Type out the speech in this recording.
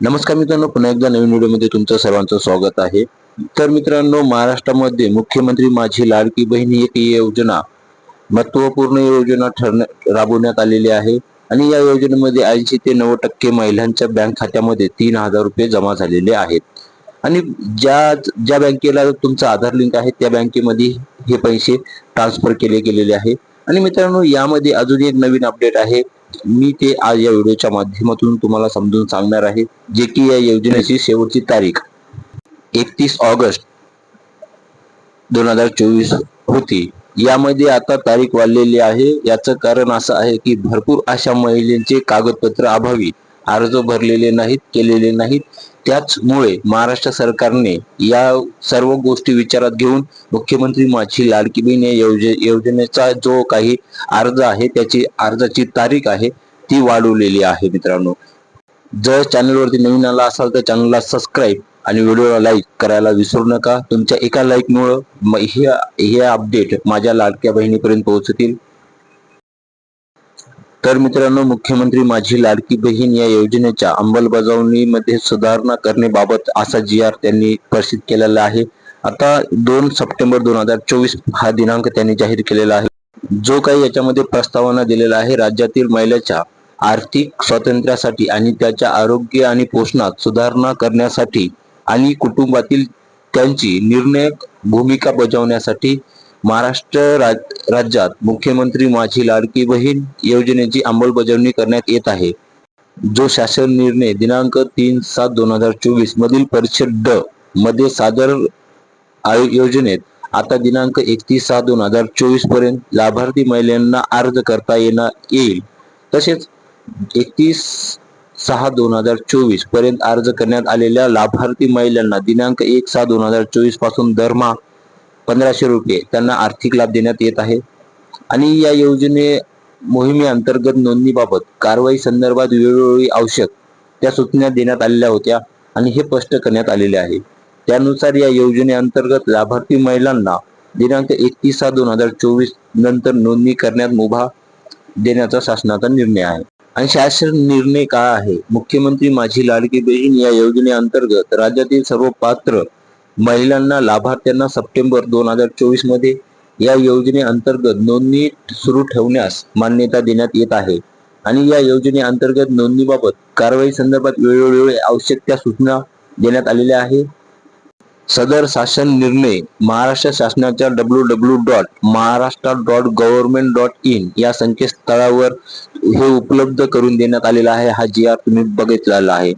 नमस्कार मित्रांनो पुन्हा एकदा नवीन व्हिडिओमध्ये तुमचं सर्वांचं स्वागत आहे. तर मित्रांनो महाराष्ट्रामध्ये मुख्यमंत्री माझी लाडकी बहीण ही एक योजना महत्त्वपूर्ण योजना ठरण्या राबवण्यात आलेली आहे. आणि या योजनेमध्ये ऐंशी ते नव्वद टक्के महिलांच्या बँक खात्यामध्ये तीन हजार रुपये जमा झालेले आहेत. आणि ज्या ज्या बँकेला तुमचं आधार लिंक आहे त्या बँकेमध्ये हे पैसे ट्रान्सफर केले गेलेले आहे. आणि मित्रांनो यामध्ये अजून एक नवीन अपडेट आहे. मी ते आज या व्हिडिओच्या माध्यमातून तुम्हाला समजून सांगणार आहे जे की या योजनेची शेवटची तारीख एकतीस ऑगस्ट दोन हजार चोवीस होती. यामध्ये आता तारीख वाढलेली आहे. याचं कारण असं आहे की भरपूर अशा महिलांचे कागदपत्र अभावी. अर्ज भरलेले नाहीत केलेले नाहीत. त्याचमुळे महाराष्ट्र सरकारने या सर्व गोष्टी विचारात घेऊन मुख्यमंत्री माझी लाडकी बहीण या योजे योजनेचा जो काही अर्ज आहे त्याची अर्जाची तारीख आहे ती वाढवलेली आहे मित्रांनो. जर चॅनलवरती नवीन आला असाल तर चॅनलला सबस्क्राईब आणि व्हिडिओला लाईक करायला विसरू नका. तुमच्या एका लाईकमुळं हे हे अपडेट माझ्या लाडक्या बहिणीपर्यंत पोहोचतील. तर मित्रांनो मुख्यमंत्री माझी लाडकी बहीण या योजनेच्या अंमलबजावणीमध्ये सुधारणा करण्याबाबत असा जी आर त्यांनी प्रसिद्ध केलेला आहे. आता दोन सप्टेंबर दोन हजार चोवीस हा दिनांक त्यांनी जाहीर केलेला आहे. जो काही याच्यामध्ये प्रस्तावना दिलेला आहे राज्यातील महिलेच्या आर्थिक स्वातंत्र्यासाठी आणि त्याच्या आरोग्य आणि पोषणात सुधारणा करण्यासाठी आणि कुटुंबातील त्यांची निर्णयक भूमिका बजावण्यासाठी महाराष्ट्र राज- राज्यात मुख्यमंत्री माझी लाडकी बहीण योजनेची अंमलबजावणी करण्यात येत आहे. जो शासन निर्णय दिनांक तीन सात दोन हजार चोवीस मधील परिषद ड मध्ये सादर योजनेत आता दिनांक एकतीस सहा दोन हजार चोवीसपर्यंत लाभार्थी महिलांना अर्ज करता येणार येईल. तसेच एकतीस सहा दोन हजार चोवीसपर्यंत अर्ज करण्यात आलेल्या लाभार्थी महिलांना दिनांक एक सहा दोन हजार चोवीसपासून दरमहा पंधराशे रुपये त्यांना आर्थिक लाभ देण्यात येत आहे. आणि या योजने मोहिमेअंतर्गत नोंदणीबाबत कारवाई संदर्भात वेळोवेळी आवश्यक त्या सूचना देण्यात आलेल्या होत्या आणि हे स्पष्ट करण्यात आलेले आहे. त्यानुसार या योजनेअंतर्गत लाभार्थी महिलांना दिनांक एकतीस सहा दोन हजार चोवीस नंतर नोंदणी करण्यात मुभा देण्याचा शासनाचा निर्णय आहे. आणि शासन निर्णय काय आहे? मुख्यमंत्री माझी लाडकी बहीण या योजनेअंतर्गत राज्यातील सर्व पात्र महिलांना लाभार्थ्यांना सप्टेंबर दोन हजार चोवीसमध्ये या योजनेअंतर्गत नोंदणी सुरू ठेवण्यास मान्यता देण्यात येत आहे. आणि या योजनेअंतर्गत नोंदणीबाबत कारवाई संदर्भात वेळोवेळी आवश्यक त्या सूचना देण्यात आलेल्या आहे सदर शासन निर्णय महाराष्ट्र शासनाच्या W W dot Maharashtra dot government dot in या संकेतस्थळावर हे उपलब्ध करून देण्यात आलेला आहे. हा जी आर तुम्ही बघितलेला आहे.